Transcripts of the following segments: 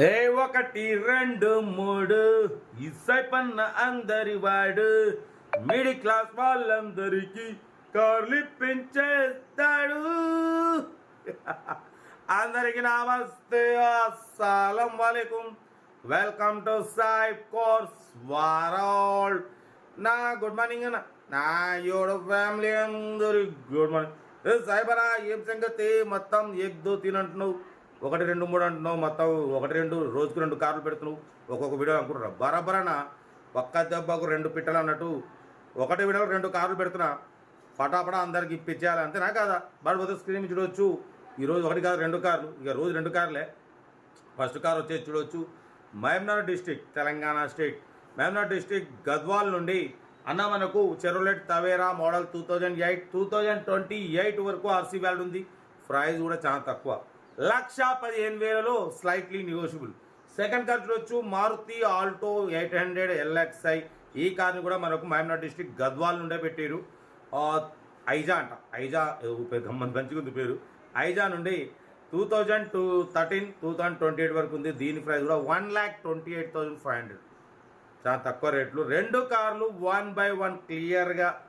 ఏ ఒకటి రెండు మూడు. ఇసై పన్న అందరి వాడు. మిడిల్ క్లాస్ వాళ్ళందరికీ కార్లు పెంచేస్తాడు అందరికి నమస్తే అస్సలం వాలేకుం. వెల్కమ్ టు సాయిబ్ కోర్స్ వారాల్. నా గుడ్ మార్నింగ్ అన్న. నా యోడ ఫ్యామిలీ అందరి గుడ్ మార్నింగ్. ఏ సాయిబరా ఏం సంగతి? మొత్తం ఎగ్ దో తినంటున్నావు. ఒకటి రెండు మూడు అంటున్నావు మొత్తం ఒకటి రెండు రోజుకు రెండు కార్లు పెడుతున్నావు. ఒక్కొక్క వీడియో అనుకుంటున్నావు. బరాబరానా? ఒక్క దెబ్బకు రెండు పిట్టలు అన్నట్టు ఒకటి వీడియోలో రెండు కార్లు పెడుతున్నా. పటాపటా అందరికి ఇప్పించేయాలి అంతేనా కాదా? బడిపోతే స్క్రీన్ చూడవచ్చు ఈరోజు ఒకటి కాదు రెండు కార్లు. ఇక రోజు రెండు కార్లే. ఫస్ట్ కార్ వచ్చేసి చూడవచ్చు మహమ్నార్ డిస్టిక్ తెలంగాణ స్టేట్. మహమ్నార్ డిస్టిక్ గద్వాల్ నుండి అన్న మనకు Chevrolet Tavera model two thousand eight two thousand twenty eight వరకు ఆర్సీ వ్యాల్యూ ఉంది. ప్రైస్ కూడా చాలా తక్కువ. లక్ష పదిహేను వేలలో స్లైట్లీ నెగోషియబుల్ సెకండ్ ఖర్చులు వచ్చు Maruti Alto eight hundred LXI ఈ కార్ని కూడా మనకు మహమ్నాడ్ డిస్టిక్ గద్వాల్ నుండే పెట్టారు. ఐజా అంట. ఐజా ఏ, పేరు మంచిగా ఉంది పేరు. ఐజా నుండి two thousand two thirteen two thousand twenty eight వరకు ఉంది. దీని ప్రైస్ కూడా one lakh twenty eight thousand five hundred. చాలా తక్కువ రేట్లు. రెండు కార్లు వన్ బై వన్ క్లియర్గా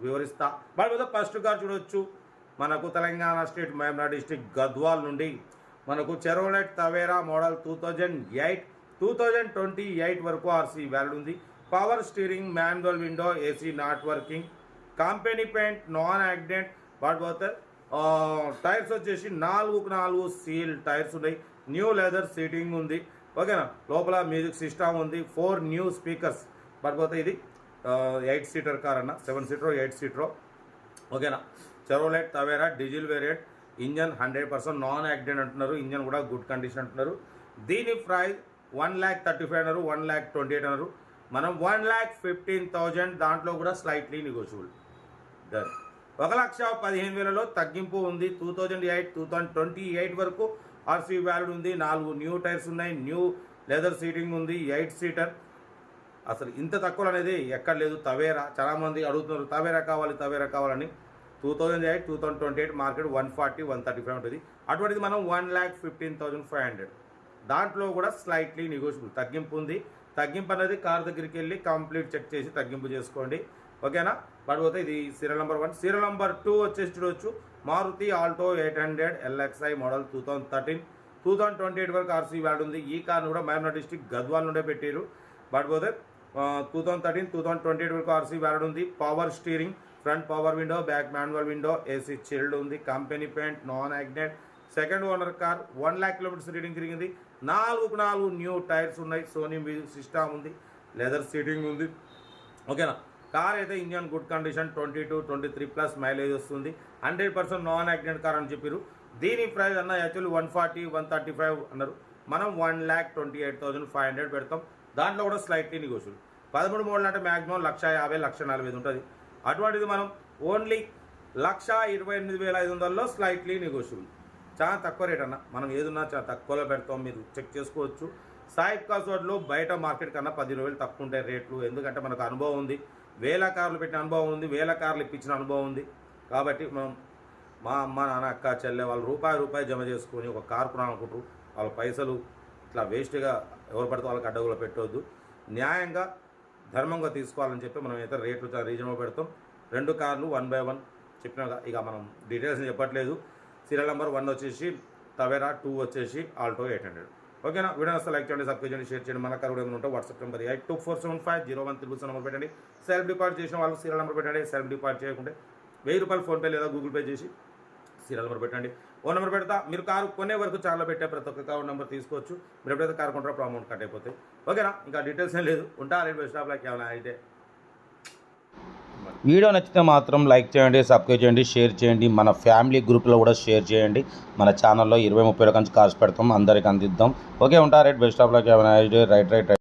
వివరిస్తా. బట్ ఫస్ట్ కార్ చూడొచ్చు. మనకు తెలంగాణ స్టేట్ మహబూబ్నగర్ డిస్టిక్ గద్వాల్ నుండి మనకు Chevrolet Tavera model two thousand eight two thousand twenty eight వరకు ఆర్సీ వ్యాల్యూ ఉంది. Power steering manual window AC not working company paint non accident what పోతే tyres వచ్చేసి నాలుగుకు నాలుగు సీల్ టైర్స్ ఉన్నాయి. న్యూ లెదర్ సీటింగ్ ఉంది. ఓకేనా? లోపల మ్యూజిక్ సిస్టమ్ ఉంది. Four new speakers. పడిపోతే ఇది? ఎయిట్ సీటర్ కార్ అన్న. Seven seater eight seater. ఓకేనా? Chevrolet Tavera diesel variant engine hundred percent non accident అంటున్నారు ఇంజన్ కూడా గుడ్ కండిషన్ అంటున్నారు. దీని price one lakh thirty five అన్నారు వన్ ల్యాక్ ట్వంటీ ఎయిట్ అన్నారు. మనం వన్ ల్యాక్ ఫిఫ్టీన్ థౌజండ్ దాంట్లో కూడా స్లైట్లీ నెగోషియబుల్ డన్ ఒక లక్ష పదిహేను వేలలో తగ్గింపు ఉంది. Two thousand eight two thousand twenty eight వరకు ఆర్సీ వ్యాలిడ్ ఉంది. నాలుగు న్యూ టైర్స్ ఉన్నాయి. న్యూ లెదర్ సీటింగ్ ఉంది. Eight seater. అసలు ఇంత తక్కువ అనేది ఎక్కడ లేదు. తవేరా. చాలామంది అడుగుతున్నారు తవేరా కావాలి తవేరా కావాలని. Two thousand eight two thousand twenty eight market one forty one thirty five ఉంటుంది. అటువంటిది మనం one lakh fifteen thousand five hundred దాంట్లో కూడా స్లైట్లీ నెగోషియబుల్ తగ్గింపు ఉంది. తగ్గింపు అనేది కార్ దగ్గరికి వెళ్ళి కంప్లీట్ చెక్ చేసి తగ్గింపు చేసుకోండి. ఓకేనా పడిపోతే ఇది serial number one serial number two వచ్చేసి చూడవచ్చు Maruti Alto eight hundred LXI model two thousand thirteen two thousand twenty eight వరకు ఆర్సీ వ్యాడ్ ఉంది. ఈ కార్ను కూడా మహబూబ్నగర్ డిస్టిక్ గద్వాల్ నుండే పెట్టారు పడిపోతే two thousand thirteen two thousand twenty eight వరకు ఆర్సీ వ్యాల్యూ ఉంది power steering front power window back manual window AC chilled ఉంది. Company paint non యాగ్నెట్ second owner car one lakh kilometres reading తిరిగింది. నాలుగు నాలుగు న్యూ టైర్స్ ఉన్నాయి. Sony music system ఉంది. Leather seating ఉంది. ఓకేనా కార్ అయితే engine good condition twenty two twenty three plus mileage వస్తుంది. Hundred percent non accident car అని చెప్పారు దీని ప్రైస్ అన్న actually one forty one thirty five అన్నారు. మనం one lakh twenty eight thousand five hundred పెడతాం. దాంట్లో కూడా స్లైట్లీ నెగోషియబుల్ పదమూడు మూడు అంటే మ్యాక్సిమం లక్ష యాభై లక్ష నలభై ఐదు ఉంటుంది. అటువంటిది మనం ఓన్లీ లక్ష ఇరవై ఎనిమిది వేల ఐదు వందల్లో స్లైట్లీ నెగోషియబుల్ చాలా తక్కువ రేట్ అన్న. మనం ఏదున్నా చాలా తక్కువలో పెడతాం మీరు చెక్ చేసుకోవచ్చు. సాయిబ్ కాస్వర్డ్లో బయట మార్కెట్ కన్నా పది రూపాయలు తక్కువ ఉంటాయి రేట్లు. ఎందుకంటే మనకు అనుభవం ఉంది. వేల కార్లు పెట్టిన అనుభవం ఉంది. వేల కార్లు ఇప్పించిన అనుభవం ఉంది. కాబట్టి మనం మా అమ్మ నాన్న అక్క చెల్లె వాళ్ళు రూపాయి రూపాయి జమ చేసుకొని ఒక కారు కొనాలనుకుంటారు. వాళ్ళ పైసలు ఇట్లా వేస్ట్గా ఎవరు పడితే వాళ్ళకి అడ్డగులో పెట్టవద్దు న్యాయంగా ధర్మంగా తీసుకోవాలని చెప్పి మనం అయితే రేట్లు రీజనబుల్ పెడతాం. రెండు కార్లు వన్ బై వన్ చెప్పినాక ఇక మనం డీటెయిల్స్ చెప్పట్లేదు. సీరియల్ నెంబర్ వన్ వచ్చేసి తవేరా టూ వచ్చేసి ఆల్టో ఎయిట్ హండ్రెడ్. ఓకేనా? వీడియో వస్తే లైక్ చేయండి సబ్స్క్రైబ్ చేయండి షేర్ చేయండి. మన కార్ కూడా ఏమైనా ఉంటే WhatsApp number eight two four seven five zero one triple number పెట్టండి. సెల్ఫ్ డిపాజిట్ చేసిన వాళ్ళకి సీరియల్ నెంబర్ పెట్టండి సెల్ఫ్ డిపాజిట్ చేయకుంటే వెయ్యి రూపాయలు ఫోన్పే లేదా గూగుల్ పే చేసి సీరియల్ నెంబర్ పెట్టండి. ఓ నెంబర్ పెడతా. మీరు కారు కొనే వరకు చాలా పెట్టే ప్రతి ఒక్క కారు నెంబర్ తీసుకోవచ్చు. మీరు ఎప్పుడైతే కారు కొంటారో అప్పుడు అమౌంట్ కట్ అయిపోతాయి. ఓకేనా? ఇంకా డీటెయిల్స్ ఏం లేదు. ఉంటా రేపు బస్ స్టాప్లోకి ఏమైనా అయితే. వీడియో నచ్చితే మాత్రం లైక్ చేయండి సబ్స్క్రైబ్ చేయండి షేర్ చేయండి. మన ఫ్యామిలీ గ్రూప్లో కూడా షేర్ చేయండి. మన ఛానల్లో ఇరవై ముప్పై రకాల కార్స్ పెడతాం. అందరికి అందిద్దాం. ఓకే ఉంటా right best of luck right right right.